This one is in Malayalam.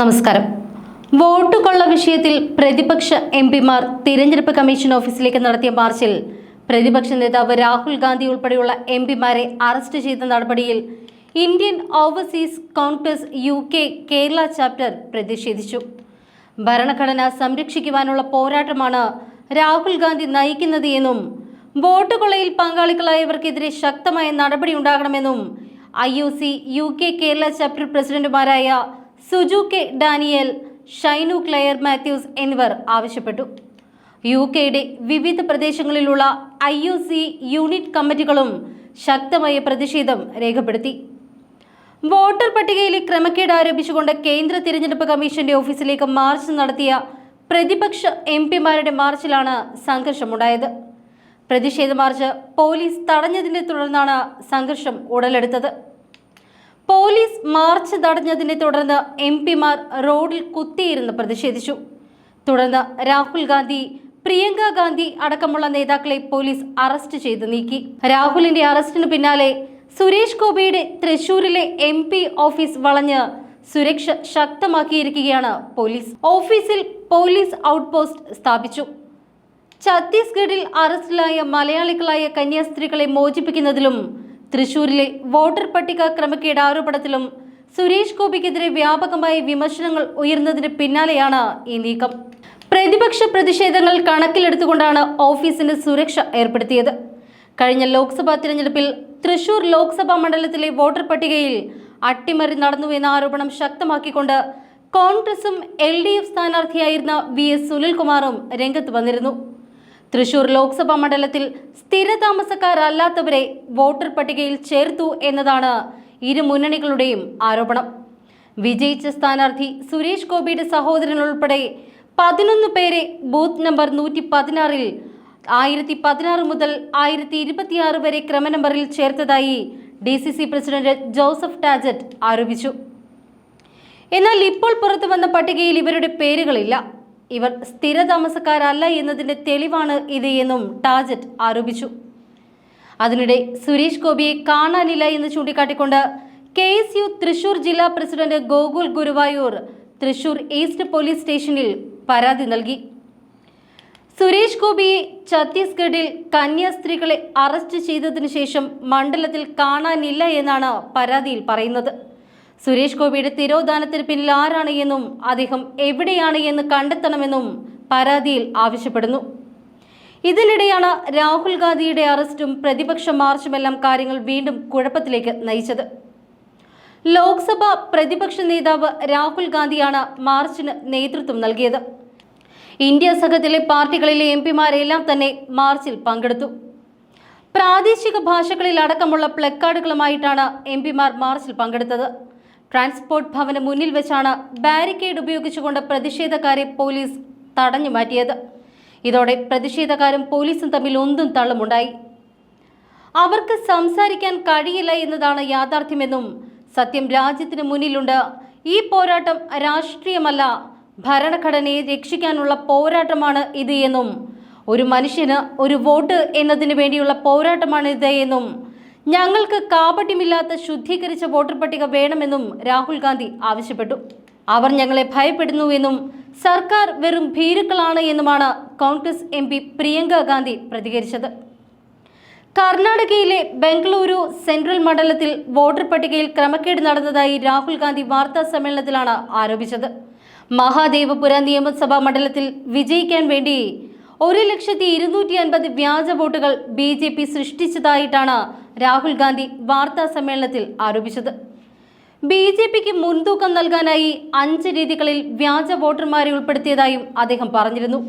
നമസ്കാരം. വോട്ട് കൊള്ള വിഷയത്തിൽ പ്രതിപക്ഷ എം പിമാർ തിരഞ്ഞെടുപ്പ് കമ്മീഷൻ ഓഫീസിലേക്ക് നടത്തിയ മാർച്ചിൽ പ്രതിപക്ഷ നേതാവ് രാഹുൽ ഗാന്ധി ഉൾപ്പെടെയുള്ള എം പിമാരെ അറസ്റ്റ് ചെയ്ത നടപടിയിൽ Indian Overseas Congress U K Kerala chapter പ്രതിഷേധിച്ചു. ഭരണഘടന സംരക്ഷിക്കുവാനുള്ള പോരാട്ടമാണ് രാഹുൽ ഗാന്ധി നയിക്കുന്നത് എന്നും വോട്ട് കൊള്ളയിൽ പങ്കാളികളായവർക്കെതിരെ ശക്തമായ നടപടി ഉണ്ടാകണമെന്നും I U C U K Kerala chapter പ്രസിഡന്റുമാരായ Suju K Daniel Shinu Clare Mathews എന്നിവർ ആവശ്യപ്പെട്ടു. യു കെയുടെ വിവിധ പ്രദേശങ്ങളിലുള്ള ഐ യു സി യൂണിറ്റ് കമ്മിറ്റികളും ശക്തമായ പ്രതിഷേധം രേഖപ്പെടുത്തി. വോട്ടർ പട്ടികയിലെ ക്രമക്കേട് ആരോപിച്ചുകൊണ്ട് കേന്ദ്ര തിരഞ്ഞെടുപ്പ് കമ്മീഷന്റെ ഓഫീസിലേക്ക് മാർച്ച് നടത്തിയ പ്രതിപക്ഷ എം പിമാരുടെ മാർച്ചിലാണ് സംഘർഷമുണ്ടായത്. പ്രതിഷേധ മാർച്ച് പോലീസ് തടഞ്ഞതിനെ തുടർന്നാണ് സംഘർഷം ഉടലെടുത്തത്. പോലീസ് മാർച്ച് തടഞ്ഞതിനെ തുടർന്ന് എം പിമാർ റോഡിൽ കുത്തിയിരുന്ന് പ്രതിഷേധിച്ചു. തുടർന്ന് രാഹുൽ ഗാന്ധി പ്രിയങ്ക ഗാന്ധി അടക്കമുള്ള നേതാക്കളെ പോലീസ് അറസ്റ്റ് ചെയ്ത് നീക്കി. രാഹുലിന്റെ അറസ്റ്റിന് പിന്നാലെ സുരേഷ് ഗോപിയുടെ തൃശൂരിലെ എം ഓഫീസ് വളഞ്ഞ് സുരക്ഷ ശക്തമാക്കിയിരിക്കുകയാണ് പോലീസ്. ഓഫീസിൽ പോലീസ് ഔട്ട് പോസ്റ്റ് സ്ഥാപിച്ചു. ഛത്തീസ്ഗഡിൽ അറസ്റ്റിലായ മലയാളികളായ കന്യാസ്ത്രീകളെ മോചിപ്പിക്കുന്നതിലും തൃശൂരിലെ വോട്ടർ പട്ടിക ക്രമക്കേട് ആരോപണത്തിലും സുരേഷ് ഗോപിക്കെതിരെ വ്യാപകമായ വിമർശനങ്ങൾ ഉയർന്നതിന് പിന്നാലെയാണ് ഈ നീക്കം. പ്രതിപക്ഷ പ്രതിഷേധങ്ങൾ കണക്കിലെടുത്തുകൊണ്ടാണ് ഓഫീസിന് സുരക്ഷ ഏർപ്പെടുത്തിയത്. കഴിഞ്ഞ ലോക്സഭാ തിരഞ്ഞെടുപ്പിൽ തൃശൂർ ലോക്സഭാ മണ്ഡലത്തിലെ വോട്ടർ പട്ടികയിൽ അട്ടിമറി നടന്നു എന്ന ആരോപണം ശക്തമാക്കിക്കൊണ്ട് കോൺഗ്രസും എൽ ഡി എഫ് സ്ഥാനാർത്ഥിയായിരുന്ന വി എസ് സുനിൽകുമാറും രംഗത്ത് വന്നിരുന്നു. തൃശൂർ ലോക്സഭാ മണ്ഡലത്തിൽ സ്ഥിരതാമസക്കാരല്ലാത്തവരെ വോട്ടർ പട്ടികയിൽ ചേർത്തു എന്നതാണ് ഇരു മുന്നണികളുടെയും ആരോപണം. വിജയിച്ച സ്ഥാനാർത്ഥി സുരേഷ് ഗോപിയുടെ സഹോദരൻ ഉൾപ്പെടെ പതിനൊന്ന് പേരെ ബൂത്ത് നമ്പർ നൂറ്റി പതിനാറിൽ ആയിരത്തി പതിനാറ് മുതൽ ആയിരത്തി ഇരുപത്തിയാറ് വരെ ക്രമനമ്പറിൽ ചേർത്തതായി D C C president Joseph Tajet ആരോപിച്ചു. എന്നാൽ ഇപ്പോൾ പുറത്തു വന്ന പട്ടികയിൽ ഇവരുടെ പേരുകളില്ല. ഇവർ സ്ഥിരതാമസക്കാരല്ല എന്നതിന്റെ തെളിവാണ് ഇത് എന്നും ടാജറ്റ് ആരോപിച്ചു. അതിനിടെ സുരേഷ് ഗോപിയെ കാണാനില്ല എന്ന് ചൂണ്ടിക്കാട്ടിക്കൊണ്ട് കെ എസ് യു തൃശൂർ ജില്ലാ president Gokul Guruvayur Thrissur east police സ്റ്റേഷനിൽ പരാതി നൽകി. സുരേഷ് ഗോപിയെ ഛത്തീസ്ഗഡിൽ കന്യാസ്ത്രീകളെ അറസ്റ്റ് ചെയ്തതിനു ശേഷം മണ്ഡലത്തിൽ കാണാനില്ല എന്നാണ് പരാതിയിൽ പറയുന്നത്. സുരേഷ് ഗോപിയുടെ തിരോധാനത്തിന് പിന്നിൽ ആരാണ് എന്നും അദ്ദേഹം എവിടെയാണ് എന്ന് കണ്ടെത്തണമെന്നും പരാതിയിൽ ആവശ്യപ്പെടുന്നു. ഇതിനിടെയാണ് രാഹുൽ ഗാന്ധിയുടെ അറസ്റ്റും പ്രതിപക്ഷ മാർച്ചുമെല്ലാം കാര്യങ്ങൾ വീണ്ടും കുഴപ്പത്തിലേക്ക് നയിച്ചത്. ലോക്സഭ പ്രതിപക്ഷ നേതാവ് രാഹുൽ ഗാന്ധിയാണ് മാർച്ചിന് നേതൃത്വം നൽകിയത്. ഇന്ത്യ സംഘത്തിലെ പാർട്ടികളിലെ എം പിമാരെല്ലാം തന്നെ മാർച്ചിൽ പങ്കെടുത്തു. പ്രാദേശിക ഭാഷകളിൽ അടക്കമുള്ള പ്ലക്കാർഡുകളുമായിട്ടാണ് എം പിമാർ മാർച്ചിൽ പങ്കെടുത്തത്. ട്രാൻസ്പോർട്ട് ഭവന് മുന്നിൽ വെച്ചാണ് ബാരിക്കേഡ് ഉപയോഗിച്ചുകൊണ്ട് പ്രതിഷേധക്കാരെ പോലീസ് തടഞ്ഞു മാറ്റിയത്. ഇതോടെ പ്രതിഷേധക്കാരും പോലീസും തമ്മിൽ ഒന്നും തള്ളുമുണ്ടായി. അവർക്ക് സംസാരിക്കാൻ കഴിയില്ല എന്നതാണ് യാഥാർത്ഥ്യമെന്നും സത്യം രാജ്യത്തിന് മുന്നിലുണ്ട്. ഈ പോരാട്ടം രാഷ്ട്രീയമല്ല ഭരണഘടനയെ രക്ഷിക്കാനുള്ള പോരാട്ടമാണ് ഇത് എന്നും. ഒരു മനുഷ്യന് ഒരു വോട്ട് എന്നതിന് വേണ്ടിയുള്ള പോരാട്ടമാണ് ഇത് എന്നും ഞങ്ങൾക്ക് കാപട്യമില്ലാത്ത ശുദ്ധീകരിച്ച വോട്ടർ പട്ടിക വേണമെന്നും രാഹുൽ ഗാന്ധി ആവശ്യപ്പെട്ടു. അവർ ഞങ്ങളെ ഭയപ്പെടുന്നുവെന്നും സർക്കാർ വെറും ഭീരുക്കളാണ് എന്നുമാണ് കോൺഗ്രസ് എം പി പ്രിയങ്ക ഗാന്ധി പ്രതികരിച്ചത്. കർണാടകയിലെ ബംഗളൂരു സെൻട്രൽ മണ്ഡലത്തിൽ വോട്ടർ പട്ടികയിൽ ക്രമക്കേട് നടന്നതായി രാഹുൽ ഗാന്ധി വാർത്താ സമ്മേളനത്തിലാണ് ആരോപിച്ചത്. മഹാദേവപുര നിയമസഭാ മണ്ഡലത്തിൽ വിജയിക്കാൻ വേണ്ടി ഒരു ലക്ഷത്തി ഇരുന്നൂറ്റി അൻപത് വ്യാജ വോട്ടുകൾ ബി ജെ പി സൃഷ്ടിച്ചതായിട്ടാണ് രാഹുൽ ഗാന്ധി വാർത്താ സമ്മേളനത്തിൽ ആരോപിച്ചത്. ബി ജെ പിക്ക് മുൻതൂക്കം നൽകാനായി അഞ്ച് രീതികളിൽ വ്യാജ വോട്ടർമാരെ ഉൾപ്പെടുത്തിയതായും അദ്ദേഹം പറഞ്ഞിരുന്നു.